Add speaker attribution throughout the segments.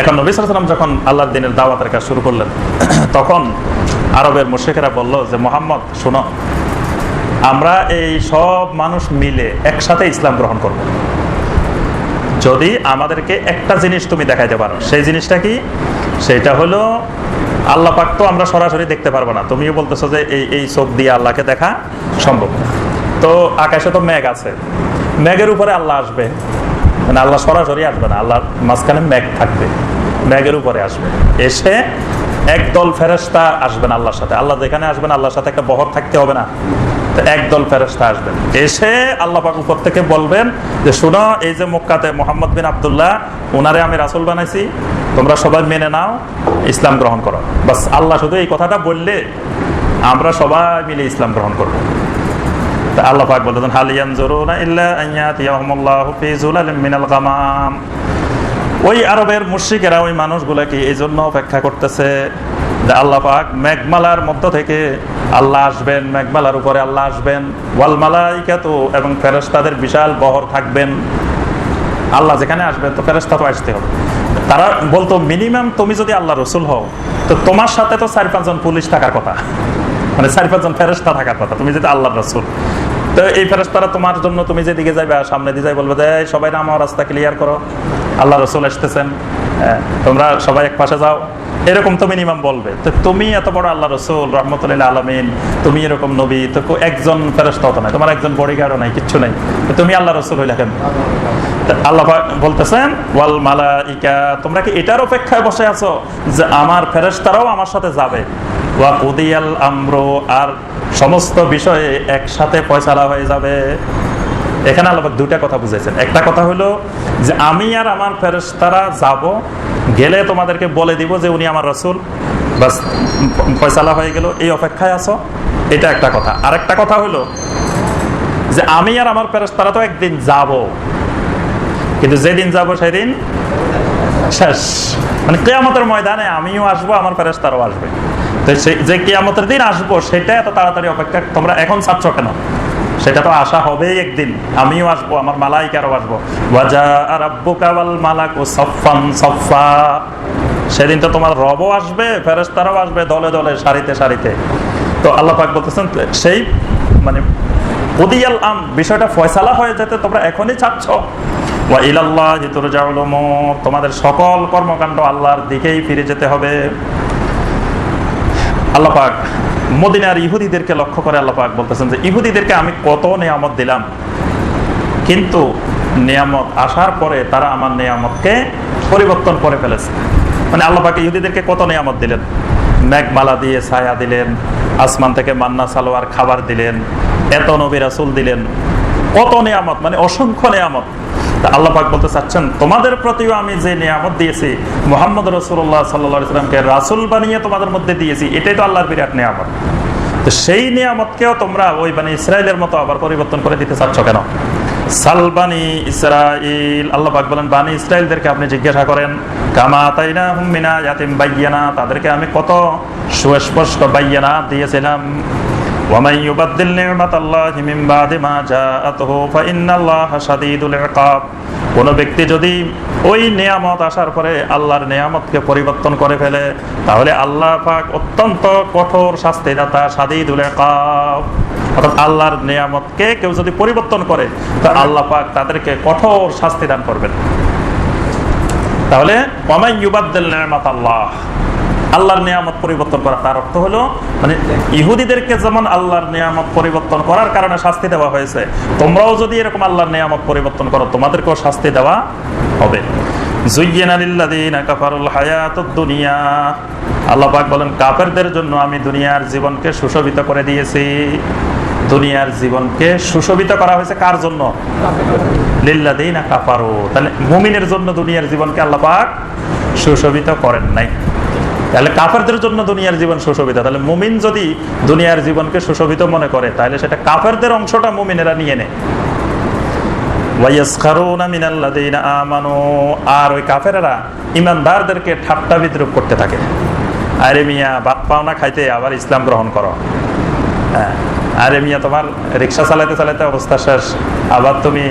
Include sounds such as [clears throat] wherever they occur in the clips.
Speaker 1: এখন নবী সালাম যখন আল্লাহর দিনের দাওয়াতের কাজ শুরু করলেন, [clears throat] তখন আরবের মুশেকেরা বলল যে, মোহাম্মদ, শোনো, আমরা এই সব মানুষ মিলে একসাথে ইসলাম গ্রহণ করব। যদি আমাদেরকে একটা জিনিস তুমি দেখাইতে পারো, সেই জিনিসটা কি? সেটা হলো, আল্লাহ পাক তো আমরা সরাসরি দেখতে পারব না। তুমিও বলতেছো যে, এই এই চোখ দিয়ে আল্লাহকে দেখা সম্ভব তো আকাশে তো মেঘ আছে, মেঘের উপরে আল্লাহ আসবে। মানে আল্লাহ সরাসরি আসবে না, আল্লাহর মাঝখানে মেঘ থাকবে, মেঘের উপরে আসবে। এসে একদল ফেরেস্তা আসবেন আল্লাহর সাথে। আল্লাহ যেখানে আসবেন, আল্লাহর সাথে একটা বহর থাকতে হবে না। একদল ফেরেস্তা আসবেন। এসে আল্লাহ পাক উপর থেকে বলবেন যে, শুনো, এই যে মক্কাতে মোহাম্মদ বিন আবদুল্লাহ ওনারে আমি রাসুল বানাইছি, তোমরা সবাই মেনে নাও, ইসলাম গ্রহণ করো। বাস, আল্লাহ শুধু এই কথাটা বললে আমরা সবাই মিলে ইসলাম গ্রহণ করব। অপেক্ষা করতেছে মেঘমালার মধ্য থেকে আল্লাহ আসবেন, মেঘমালার উপরে আল্লাহ আসবেন এবং ফেরেশতাদের বিশাল বহর থাকবেন। আল্লাহ যেখানে আসবেন, তো ফেরেশতা তো আসতে হবে। তারা বলতো, মিনিমাম তুমি যদি আল্লাহ রসুল হও, তো তোমার সাথে তো চার পাঁচজন পুলিশ থাকার কথা। মানে চার পাঁচজন ফেরেস্তা থাকার কথা। তুমি যদি আল্লাহ রসুল তো এই ফেরেস্তারা তোমার জন্য তুমি যেদিকে আর সামনে দিয়ে যাই, বলবে যে সবাই আমার রাস্তা ক্লিয়ার করো। আল্লাহ রসুল আসতেছেন তোমরা সবাই এক পাশে যাও। এরকম তো মিনিমাম বলবে। তো তুমি এত বড় আল্লাহ রসুল রহমতুল্লাহ আলমিন, তুমি এরকম নবী, তো একজন ফেরস্তা হতো না তোমার একজন বডিগার্ডও নাই, কিচ্ছু নাই। তুমি আল্লাহ রসুল হইলা কেন? আল্লাহ বলতেছেন, ওয়াল মালা ইকা তোমরা কি এটার অপেক্ষায় বসে আছো যে আমার ফেরেশতারাও আমার সাথে যাবে? ওয়া কুদিয়াল আমরু, আর সমস্ত বিষয়ে একসাথে ফয়সালা হয়ে যাবে। এখানে আল্লাহ দুইটা কথা বুঝাইছেন। একটা কথা হলো যে, আমি আর আমার ফেরেশতারা যাব, গেলে তোমাদেরকে বলে দিব যে, উনি আমার রসুল। বাস, ফয়সালা হয়ে গেল, এই অপেক্ষায় আছো? এটা একটা কথা। আরেকটা কথা হলো যে, আমি আর আমার ফেরেশতারা তো একদিন যাব। কিন্তু যেদিন যাব, সেদিন শেষ। মানে কেয়ামতের ময়দানে আমিও আসব, আমার ফেরেস্তারও আসবে। যে কেয়ামতের দিন আসব সেটা এত তাড়াতাড়ি অপেক্ষা তোমরা এখন চাচ্ছ কেন? সেটা তো আশা হবেই একদিন। আমিও আসব, আমার মালাইকারও আসব। সেদিন তো তোমার রবও আসবে ফেরেস্তারাও আসবে দলে দলে, সারিতে সারিতে। তো আল্লাহ পাক বলতেছেন সেই মানে উদিয়াল আম, বিষয়টা ফয়সালা হয়ে যেতে তোমরা এখনই চাচ্ছ তোমাদের সকল কর্মকাণ্ড আল্লাহর দিকেই ফিরে যেতে হবে। আল্লাহ পাক মদিনার ইহুদিদেরকে লক্ষ্য করে আল্লাহ পাক বলতেছেন যে, ইহুদিদেরকে আমি কত নিয়ামত দিলাম। কিন্তু নিয়ামত আসার পরে তারা আমার নিয়ামতকে পরিবর্তন করে ফেলেছে। মানে আল্লাহ পাক ইহুদিদেরকে কত নিয়ামত দিলেন? মেঘমালা দিয়ে ছায়া দিলেন, আসমান থেকে মান্না, সালোয়ার, খাবার দিলেন, এত নবী রাসুল দিলেন। কত নিয়ামত মানে অসংখ্য নিয়ামত। আল্লাহ পাক বলতে চাচ্ছেন, তোমাদের প্রতিও আমি যে নিয়ামত দিয়েছি, মোহাম্মদ রসুল্লাহ সাল্লা সাল্লামকে রাসুল বানিয়ে তোমাদের মধ্যে দিয়েছি, এটাই তো আল্লাহর বিরাট নিয়ামত। তো সেই নিয়ামতকেও তোমরা ওই মানে ইসরায়েলের মতো আবার পরিবর্তন করে দিতে চাচ্ছ কেন? সালবানি ইসরাইল আল্লাহ বলেন, বানি ইসরায়েলদেরকে আপনি জিজ্ঞাসা করেন, কামা তাইনা হুমিনা ইয়াতিম বাইয়ানা, তাদেরকে আমি কত সুস্পষ্ট বাইয়ানা দিয়েছিলাম। ومن يبدل نعمة الله من بعد ما جاءته فإن الله شديد العقاب কোন ব্যক্তি যদি ওই নিয়ামত আসার পরে আল্লাহর নিয়ামতকে পরিবর্তন করে ফেলে তাহলে আল্লাহ পাক অত্যন্ত কঠোর শাস্তিদাতা সাদিদুল ইকাব অর্থাৎ আল্লাহর নিয়ামতকে কেউ যদি পরিবর্তন করে তো আল্লাহ পাক তাদেরকে কঠোর শাস্তি দান করবেন তাহলে ওমাই ইউবাদ্দিল নিয়ামত আল্লাহ আল্লাহর নিয়ামত পরিবর্তন করা তার অর্থ হলো মানে ইহুদিদেরকে যেমন আল্লাহর নিয়ামত পরিবর্তন করার কারণে শাস্তি দেওয়া হয়েছে, তোমরাও যদি এরকম আল্লাহর নিয়ামত পরিবর্তন করো, তোমাদেরকেও শাস্তি দেওয়া হবে। আল্লাহ বলেন, কাফেরদের জন্য আমি দুনিয়ার জীবনকে সুশোভিত করে দিয়েছি। দুনিয়ার জীবনকে সুশোভিত করা হয়েছে কার জন্য? লিল্লাযীনা কাফারু। তাহলে মুমিনের জন্য দুনিয়ার জীবনকে আল্লাহ পাক সুশোভিত করেন নাই। তাহলে কাফেরদের জন্য দুনিয়ার জীবন সুশোভিত। তাহলে মুমিন যদি দুনিয়ার জীবনকে সুশোভিত মনে করে, তাহলে সেটা কাফেরদের অংশটা মুমিনেরা নিয়ে নেয়। আর ওই ঠাট্টা করতে থাকে। খাইতে, আবার ইসলাম গ্রহণ করো। হ্যাঁ তোমার রিক্সা অবস্থা শেষ, আবার তুমি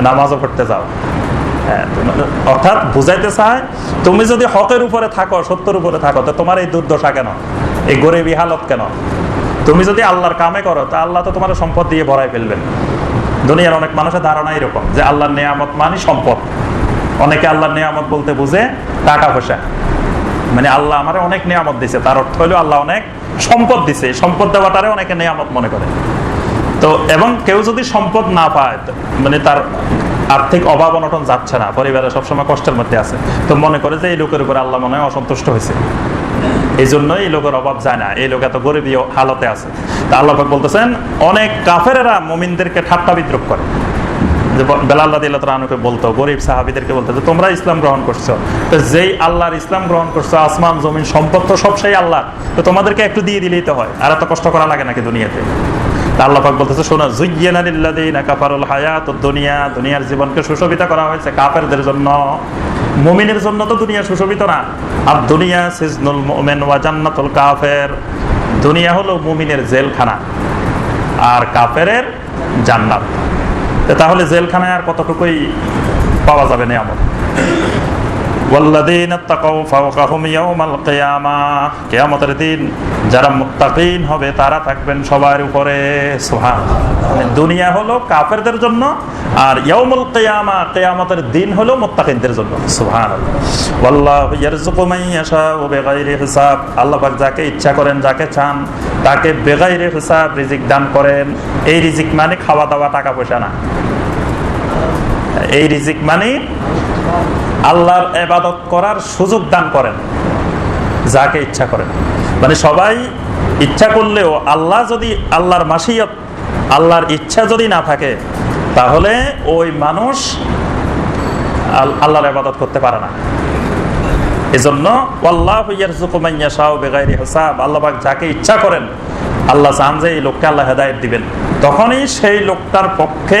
Speaker 1: নামাজও পড়তে যাও। অর্থাৎ বুঝাইতে চায় তুমি যদি হকের উপরে থাকো, সত্যের উপরে থাকো, তো তোমার এই দুর্দশা কেন? এই গরিবী হালত কেন? তুমি যদি আল্লাহর কামে করো, তা আল্লাহ তো তোমার সম্পদ দিয়ে ভরাই ফেলবেন। দুনিয়ার অনেক মানুষের ধারণা এরকম, যে আল্লাহর নেয়ামত মানে সম্পদ। অনেকে আল্লাহর নেয়ামত বলতে বুঝে টাকা পয়সা। মানে আল্লাহ আমার অনেক নিয়ামত দিছে, তার অর্থ হলো আল্লাহ অনেক সম্পদ দিছে সম্পদ দেওয়াটারে অনেকে নিয়ামত মনে করে। তো, এবং কেউ যদি সম্পদ না পায় মানে তার আর্থিক অভাব অনটন যাচ্ছে না, পরিবারে সবসময় কষ্টের মধ্যে আছে। তো মনে করে যে এই লোকের উপরে আল্লাহ মনে হয় অসন্তুষ্ট হয়েছে। এই জন্য এই লোকের অভাব যায় না, এই লোক এত গরিবী হালতে আছে। তা আল্লাহ বলতেছেন, অনেক কাফেরেরা মমিনদেরকে ঠাট্টা বিদ্রুপ করে। যে ব- বেলাল রাদিয়াল্লাহু বলতো, গরিব সাহাবীদেরকে বলতো যে, তোমরা ইসলাম গ্রহণ করছ। তো যেই আল্লাহর ইসলাম গ্রহণ করছ, আসমান, জমিন, সম্পদ তো সব সেই আল্লাহ তো তোমাদেরকে একটু দিয়ে দিলেই তো হয়। আর এত কষ্ট করা লাগে নাকি দুনিয়াতে? আল্লাহ পাক বলতেছে, শোনো, জুইয়্যানা লিল্লাযিনা কাফারুল হায়াতুদ দুনিয়া দুনিয়ার জীবনকে সুশোভিত করা হয়েছে কাফেরদের জন্য। মুমিনের জন্য তো দুনিয়া সুশোভিত না। আর দুনিয়া সিজনুল মুমিন ওয়া জান্নাতুল কাফের। দুনিয়া হলো মুমিনের জেলখানা। আর কাফেরের জান্নাত। তাহলে জেলখানায় আর কতটুকুই পাওয়া যাবে না নিয়ামত? ওয়াল্লাযীনা তাকাউ ফাওকাহুম ইয়াওমাল কিয়ামা। কিয়ামতের দিন যারা মুত্তাকিন হবে, তারা থাকবেন সবার উপরে। সুবহান মানে দুনিয়া হলো কাফেরদের জন্য আর ইয়াউমুল কিয়ামা, কিয়ামতের দিন হলো মুত্তাকিনদের জন্য। সুবহানাল্লাহ। ওয়াল্লাহু ইয়ারযুকু মান ইয়াশাউ বিগাইরি হিসাব। আল্লাহ পাক যাকে ইচ্ছা করেন, যাকে চান, তাকে বেগাইরে হিসাব রিজিক দান করেন। এই রিজিক মানে খাওয়া দাওয়া টাকা পয়সা না। এই রিজিক মানে আল্লাহর এবাদত করার সুযোগ দান করেন, যাকে ইচ্ছা করেন। মানে সবাই ইচ্ছা করলেও আল্লাহ যদি আল্লাহর মাসিয়ত, আল্লাহর ইচ্ছা যদি না থাকে, তাহলে ওই মানুষ আল্লাহর এবাদত করতে পারে না। এজন্য আল্লাহ বেগাইরি হিসাব আল্লাহ পাক যাকে ইচ্ছা করেন, আল্লাহ চান যে এই লোককে আল্লাহ হেদায়ত দিবেন। তখনই সেই লোকটার পক্ষে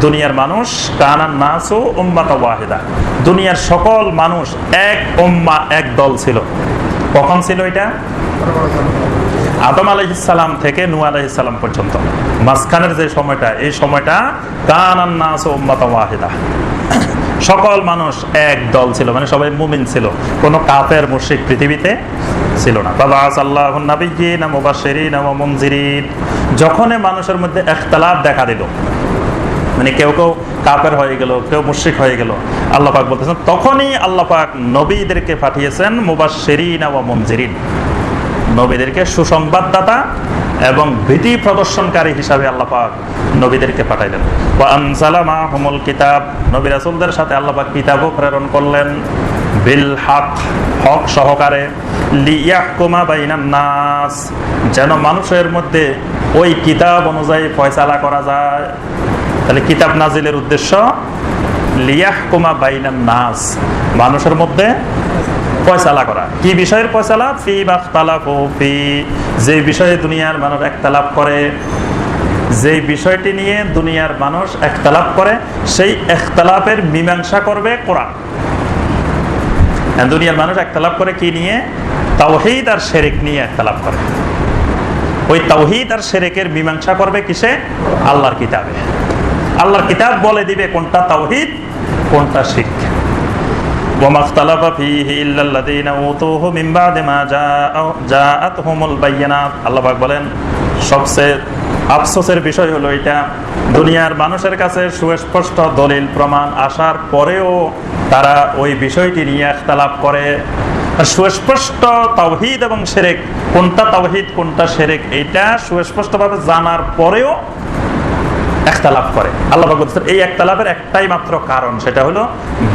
Speaker 1: দুনিয়ার মানুষ, কানান নাস উম্মাতা ওয়াহিদা। দুনিয়ার সকল মানুষ এক উম্মা, এক দল ছিল। কখন ছিল এটা? আদম আলাইহিসাল্লাম থেকে নু আলাইহিসাল্লাম পর্যন্ত। মাঝখানের যে সময়টা, এই সময়টা কানান নাস উম্মাতা ওয়াহিদা। সকল মানুষ এক দল ছিল মানে সবাই মুমিন ছিল। কোনো কাফের, মুশরিক পৃথিবীতে ছিল না। যখনই মানুষের মধ্যে ইখতিলাফ দেখা দিল মানে কেউ কেউ কাপের হয়ে গেল, কেউ মুশরিক হয়ে গেল। আল্লাহ পাক বলতেছেন, তখনই আল্লাহ পাক নবীদেরকে পাঠিয়েছেন, মুবাশশিরিন ওয়া মুনজিরিন। নবীদেরকে সুসংবাদদাতা এবং ভীতি প্রদর্শনকারী হিসাবে আল্লাহ পাক নবীদেরকে পাঠাইলেন। ওয়া আনজালা মাহুমুল কিতাব। নবী রাসূলদের সাথে আল্লাহ পাক কিতাবও প্রেরণ করলেন। বিল হক হক সহকারে লিয়াহকুমা বাইনান নাস, যেন মানুষের মধ্যে ওই কিতাব অনুযায়ী ফয়সালা করা যায়। তাহলে কিতাব নাজিলের উদ্দেশ্য, লিয়াহকুমা বাইনান নাস, মানুষের মধ্যে ফয়সালা করা। কি বিষয়ের ফয়সালা? ফি বাখতালাফু ফি। যে বিষয়ে দুনিয়ার মানুষ একতালাপ করে যে বিষয়টি নিয়ে দুনিয়ার মানুষ একতালাপ করে, সেই একতালাপের মীমাংসা করবে কোরআন। দুনিয়ার মানুষ একতালাপ করে কি নিয়ে? তাওহিদ আর শেরেক নিয়ে একতালাপ করে। ওই তাওহিদ আর শেরেকের মীমাংসা করবে কিসে? আল্লাহর কিতাবে। আল্লাহর কিতাব বলে দিবে কোনটা তাওহিদ কোনটা শিখ وما اختلف فيه إلا الذين أوتوه من بعد ما جاء جاءتهم البينات আল্লাহ পাক বলেন সবচেয়ে আফসোসের বিষয় হলো এটা দুনিয়ার মানুষের কাছে সুস্পষ্ট দলিল প্রমাণ আসার পরেও তারা ওই বিষয়টি নিয়ে একতালাপ করে সুস্পষ্ট তাওহিদ এবং সেরেক কোনটা তাওহিদ কোনটা সেরেক এটা সুস্পষ্টভাবে জানার পরেও একতালাপ করে। আল্লাহ বলছেন এই একতালাপের একটাই মাত্র কারণ, সেটা হলো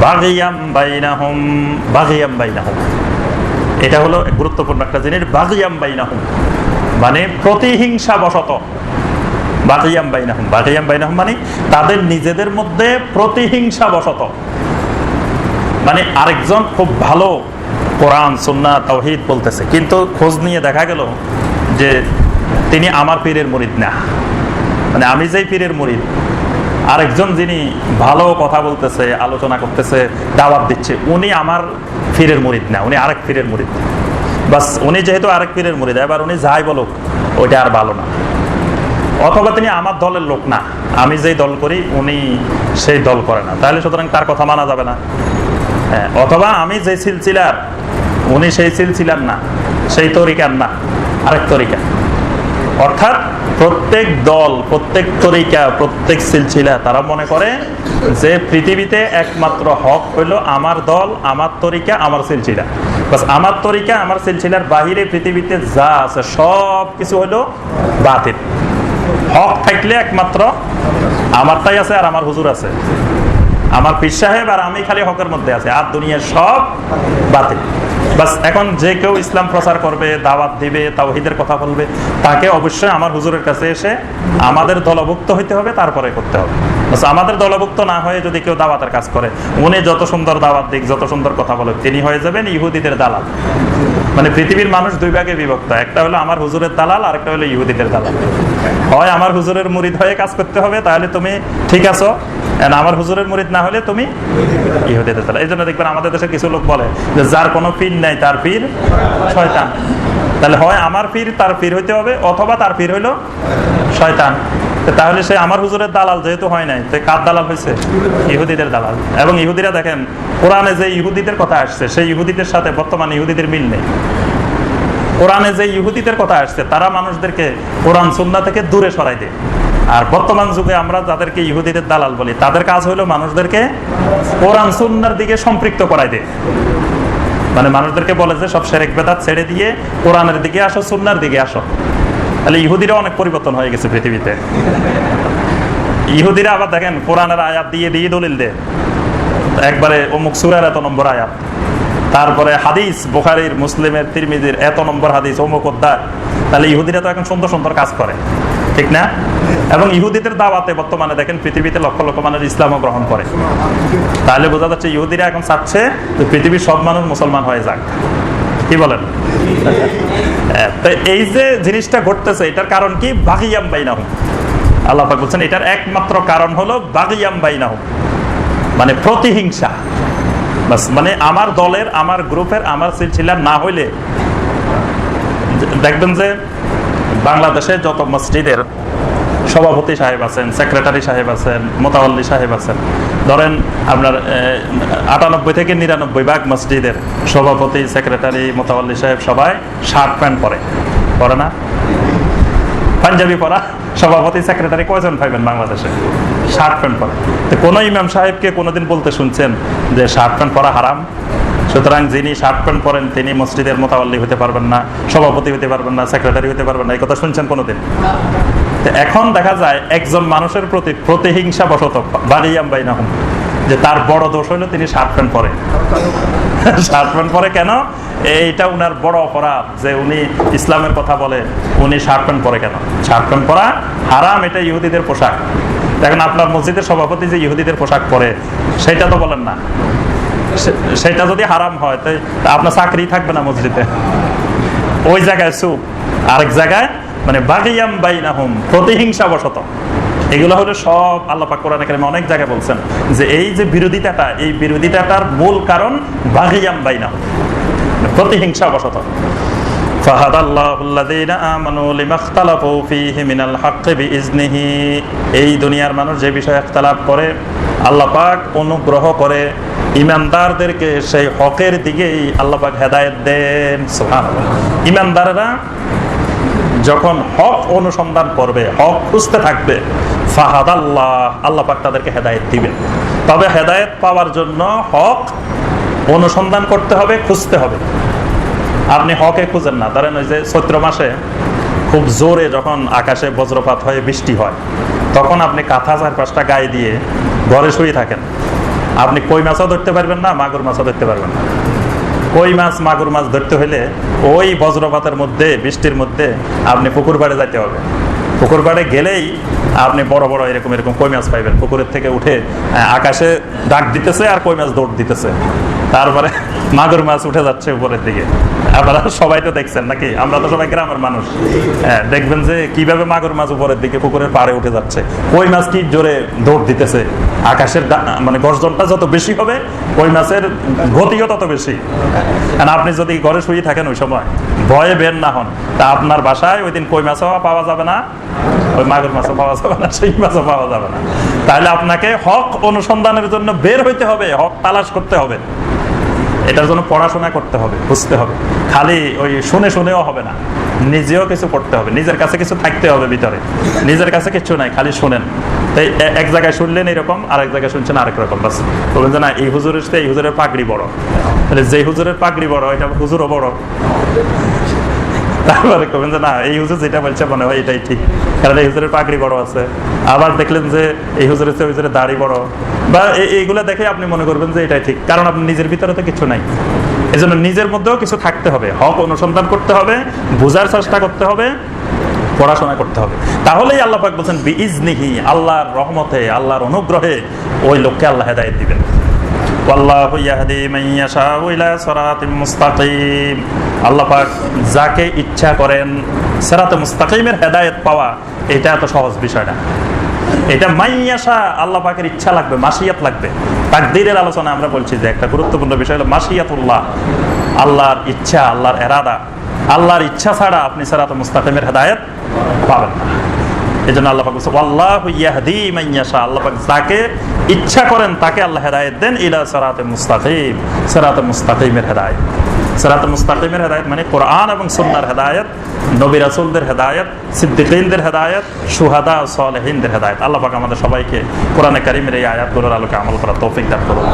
Speaker 1: বাগিয়াম বাইনাহুম এটা হলো গুরুত্বপূর্ণ একটা জিনিস, বাগিয়াম বাইনাহুম। মানে প্রতিহিংসা বশত বাগিয়াম বাইনাহুম। বাগিয়াম বাইনাহুম মানে তাদের নিজেদের মধ্যে প্রতিহিংসা বশত মানে আরেকজন খুব ভালো কোরআন সুন্না তাওহিদ বলতেছে, কিন্তু খোঁজ নিয়ে দেখা গেল যে তিনি আমার পীরের মরিদ না। মানে আমি যেই পীরের মুরিদ আরেকজন যিনি ভালো কথা বলতেছে আলোচনা করতেছে দাওয়াত দিচ্ছে উনি আমার ফিরের মুরিদ না উনি আরেক ফিরের মুরিদ। বাস উনি যেহেতু আরেক পীরের মুরিদ এবার উনি যাই বলুক ওইটা আর ভালো না। অথবা তিনি আমার দলের লোক না আমি যেই দল করি উনি সেই দল করে না। তাহলে সুতরাং তার কথা মানা যাবে না। হ্যাঁ, অথবা আমি যে সিলসিলার উনি সেই সিলসিলার না সেই তরিকার না আরেক তরিকা। অর্থাৎ প্রত্যেক দল, প্রত্যেক তরিকা, প্রত্যেক সিলসিলা, তারা মনে করে যে পৃথিবীতে একমাত্র হক হইল আমার দল, আমার তরিকা, আমার সিলসিলা। বাস আমার তরিকা, আমার সিলসিলার বাহিরে পৃথিবীতে যা আছে সব কিছু হইল বাতিল। হক থাকলে একমাত্র আমারটাই আছে আর আমার হুজুর আছে। আমার পীর সাহেব আর আমি খালি হকের মধ্যে আছে, আর দুনিয়ার সব বাতিল। বাস, এখন যে কেউ ইসলাম প্রচার করবে, দাওয়াত দিবে, তাওহিদের কথা বলবে, তাকে অবশ্যই আমার হুজুরের কাছে এসে আমাদের দলভুক্ত হইতে হবে, তারপরে করতে হবে। আমাদের দলভুক্ত না হয়ে যদি কেউ দাওয়াতের কাজ করে, উনি যত সুন্দর দাওয়াত দিক, যত সুন্দর কথা বলে তিনি হয়ে যাবেন ইহুদিদের দালাল। মানে পৃথিবীর মানুষ দুই ভাগে বিভক্ত, একটা হলো আমার হুজুরের দালাল আর একটা হলো ইহুদিদের দালাল। হয়, আমার হুজুরের মুরিদ হয়ে কাজ করতে হবে, তাহলে তুমি ঠিক আছো। আমার হুজুরের মুরিদ না হলে তুমি ইহুদিদের দালাল এই জন্য দেখবেন আমাদের দেশে কিছু লোক বলে যে, যার কোনো পীর নাই, তার পীর শয়তান। তাহলে হয় আমার পীর তার পীর হইতে হবে, অথবা তার পীর হইল শয়তান। তাহলে সে আমার হুজুরের দালাল যেহেতু হয় নাই, তো কার দালাল হয়েছে ইহুদিদের দালাল। এবং ইহুদিরা দেখেন, কোরআনে যে ইহুদিদের কথা আসছে, সেই ইহুদিদের সাথে বর্তমানে ইহুদিদের মিল নেই। কোরআনে যে ইহুদিদের কথা আসছে, তারা মানুষদেরকে কোরআন সুন্না থেকে দূরে সরাই দেয়। আর বর্তমান যুগে আমরা যাদেরকে ইহুদিদের দালাল বলি, তাদের কাজ হলো মানুষদেরকে কোরআন সুন্নার দিকে সম্পৃক্ত করাই দেয়। মানে মানুষদেরকে বলে যে, সব সেরেক বেদাত ছেড়ে দিয়ে কোরআনের দিকে আসো, সুন্নার দিকে আসো। তাহলে ইহুদিরা অনেক পরিবর্তন হয়ে গেছে পৃথিবীতে। ইহুদিরা আবার দেখেন, কোরআনের আয়াত দিয়ে দিয়ে দলিল দেয়। একবারে অমুক সুরার এত নম্বর আয়াত। তারপরে হাদিস বুখারির মুসলিমের তিরমিজির এত নম্বর হাদিস অমুক অধ্যায়। তাহলে ইহুদিরা তো এখন সুন্দর সুন্দর কাজ করে। ঠিক না? এবং ইহুদিদের দাওয়াতে বর্তমানে দেখেন পৃথিবীতে লক্ষ লক্ষ মানুষ ইসলামও গ্রহণ করে। তাহলে বোঝা যাচ্ছে ইহুদিরা এখন চাচ্ছে যে পৃথিবীর সব মানুষ মুসলমান হয়ে যাক। কি বলেন? হ্যাঁ, তো এই যে জিনিসটা ঘটতেছে এটার কারণ কি? বাগিয়াম বাইনাহুম। আল্লাহ বলছেন এটার একমাত্র কারণ হলো বাগিয়াম বাইনাহুম। মানে প্রতিহিংসা। বাস মানে আমার দলের, আমার গ্রুপের, আমার সিলসিলার না হইলে, দেখবেন যে বাংলাদেশে যত মসজিদের সভাপতি সাহেব আছেন সেক্রেটারি সাহেব আছেন মোতাবল্লি সাহেব আছেন, ধরেন আপনার আটানব্বই থেকে নিরানব্বই ভাগ মসজিদের সভাপতি সেক্রেটারি মোতাবল্লি সাহেব সবাই শার্ট প্যান্ট পরে। পরে না? পাঞ্জাবি পরা সভাপতি সেক্রেটারি কয়জন পাইবেন বাংলাদেশে? শার্ট প্যান্ট পরা। তো কোনো ইমাম সাহেবকে কোনোদিন বলতে শুনছেন যে শার্ট প্যান্ট পরা হারাম? সুতরাং যিনি শার্ট প্যান্ট পরেন, তিনি মসজিদের মোতাবল্লি হতে পারবেন না, সভাপতি হতে পারবেন না, সেক্রেটারি হতে পারবেন না, এই কথা শুনছেন কোনোদিন? তো এখন দেখা যায় একজন মানুষের প্রতি প্রতিহিংসা বশত বাড়িয়াম বাইনাহুম, যে তার বড় দোষ হলো তিনি শার্ট প্যান্ট পরে। শার্ট প্যান্ট পরে কেন? এইটা উনার বড় অপরাধ যে উনি ইসলামের কথা বলে, উনি শার্ট প্যান্ট পরে কেন? শার্ট প্যান্ট পরা হারাম, এটা ইহুদিদের পোশাক। দেখেন আপনার মসজিদের সভাপতি যে ইহুদিদের পোশাক পরে, সেটা তো বলেন না। সেটা যদি হারাম হয়, তাই আপনার চাকরি থাকবে না মসজিদে। ওই জায়গায় সুপ আরেক জায়গায় মানে বাগিয়াম বাইনাহুম প্রতিহিংসা বশত এগুলো হলো সব আল্লাপাক কোরআন কারিমে অনেক জায়গায় বলছেন যে এই যে বিরোধিতাটা, এই বিরোধিতাটার মূল কারণ বাগিয়াম বাইনাহুম প্রতিহিংসা বশত فهدى الله الذين آمنوا لما اختلفوا فيه من الحق بإذنه এই দুনিয়ার মানুষ যে বিষয়ে ইখতিলাফ করে আল্লাহ পাক অনুগ্রহ করে ইমানদারদেরকে সেই হকের দিকেই আল্লাহ পাক হেদায়েত দেন সুবহানাল্লাহ ইমানদাররা যখন হক অনুসন্ধান করবে হক খুঁজতে থাকবে ফাহাদ আল্লাহ আল্লাহ পাক তাদেরকে হেদায়েত দিবেন তবে হেদায়েত পাওয়ার জন্য হক অনুসন্ধান করতে হবে খুঁজতে হবে আপনি হকে খুঁজেন না। ধরেন ওই যে চৈত্র মাসে খুব জোরে যখন আকাশে বজ্রপাত হয়ে বৃষ্টি হয়, তখন আপনি কাঁথা চার পাঁচটা গায়ে দিয়ে ঘরে শুয়ে থাকেন। আপনি কই মাছও ধরতে পারবেন না, মাগুর মাছও ধরতে পারবেন না। কই মাছ, মাগুর মাছ ধরতে হলে ওই বজ্রপাতের মধ্যে, বৃষ্টির মধ্যে আপনি পুকুর পাড়ে যাইতে হবে। পুকুর পাড়ে গেলেই আপনি বড় বড় এরকম এরকম কই মাছ পাইবেন। পুকুরের থেকে উঠে আকাশে ডাক দিতেছে আর কই মাছ দৌড় দিতেছে। তারপরে মাগুর মাছ উঠে যাচ্ছে উপরের দিকে। আপনারা সবাই তো দেখছেন নাকি? আমরা তো সবাই গ্রামের মানুষ। হ্যাঁ দেখবেন যে কীভাবে মাগুর মাছ উপরের দিকে পুকুরের পাড়ে উঠে যাচ্ছে। কই মাছ কি জোরে দৌড় দিতেছে? আকাশের মানে গর্জনটা যত বেশি হবে, ওই মাছের গতিও তত বেশি। আপনি যদি ঘরে শুয়ে থাকেন ওই সময়, ভয়ে বের না হন। তা আপনার বাসায় ওই দিন কই মাছও পাওয়া যাবে না, ওই মাগুর মাছও পাওয়া যাবে না সেই মাছও পাওয়া যাবে না। তাহলে আপনাকে হক অনুসন্ধানের জন্য বের হইতে হবে, হক তালাশ করতে হবে। এটার জন্য পড়াশোনা করতে হবে, বুঝতে হবে। খালি ওই শুনে শুনেও হবে না। নিজেও কিছু করতে হবে, নিজের কাছে কিছু থাকতে হবে ভিতরে। নিজের কাছে কিছু নাই, খালি শুনেন। তাই এক জায়গায় শুনলেন এরকম আর এক জায়গায় শুনছেন আরেক রকম, বাস। বলবেন যে না, এই হুজুরের সাথে এই হুজুরের পাগড়ি বড়। তাহলে যে হুজুরের পাগড়ি বড়, এটা হুজুরও বড়। তারপরে কবেন যে, না, এই হুজুর যেটা বলছে মনে হয় এটাই ঠিক। কারণ এই হুজুরের পাগড়ি বড় আছে। আবার দেখলেন যে, এই হুজুরের চেয়ে হুজুরের দাড়ি বড়। বা এইগুলো দেখে আপনি মনে করবেন যে, এটাই ঠিক। কারণ আপনি নিজের ভিতরে তো কিছু নাই। এজন্য নিজের মধ্যেও কিছু থাকতে হবে। হক অনুসন্ধান করতে হবে, বোঝার চেষ্টা করতে হবে, পড়াশোনা করতে হবে। তাহলেই আল্লাহ পাক বলছেন, বিইজনিহি, আল্লাহর রহমতে, আল্লাহর অনুগ্রহে ওই লোককে আল্লাহ হেদায়েত দিবেন। ওয়াল্লাহু ইয়াহদি ইয়াশাউ ইলা আল্লাহ পাক যাকে ইচ্ছা করেন সিরাতে মুস্তাকিমের হেদায়েত পাওয়া, এটা এত সহজ বিষয় না। এটা মাইয়াশা আল্লাহ পাকের ইচ্ছা লাগবে মাসিয়াত লাগবে। তাকদীরের আলোচনা আমরা বলছি যে একটা গুরুত্বপূর্ণ বিষয় হলো মাসিয়াতুল্লাহ আল্লাহর ইচ্ছা, আল্লাহর এরাদা। আল্লাহর ইচ্ছা ছাড়া আপনি সিরাতে মুস্তাকিমের হেদায়েত পাবেন না। এই জন্য আল্লাহ বলছে আল্লাহু ইয়াহদি মান ইয়াশা। আল্লাহ যাকে ইচ্ছা করেন, তাকে আল্লাহ হেদায়েত দেন ইলা সিরাতে মুস্তাকিম। সিরাতে মুস্তাকিমের হেদায়েত। সিরাতে মুস্তাকিমের হেদায়েত মানে কোরআন এবং সুন্নাহর হেদায়েত, নবী রাসূলদের হেদায়েত, সিদ্দিকীনদের হেদায়েত সুহাদা সালেহিনদের হেদায়েত। আল্লাহ পাক আমাদের সবাইকে কোরআনে কারীমের এই আয়াতগুলোর আলোকে আমল করার তৌফিক দান করুন।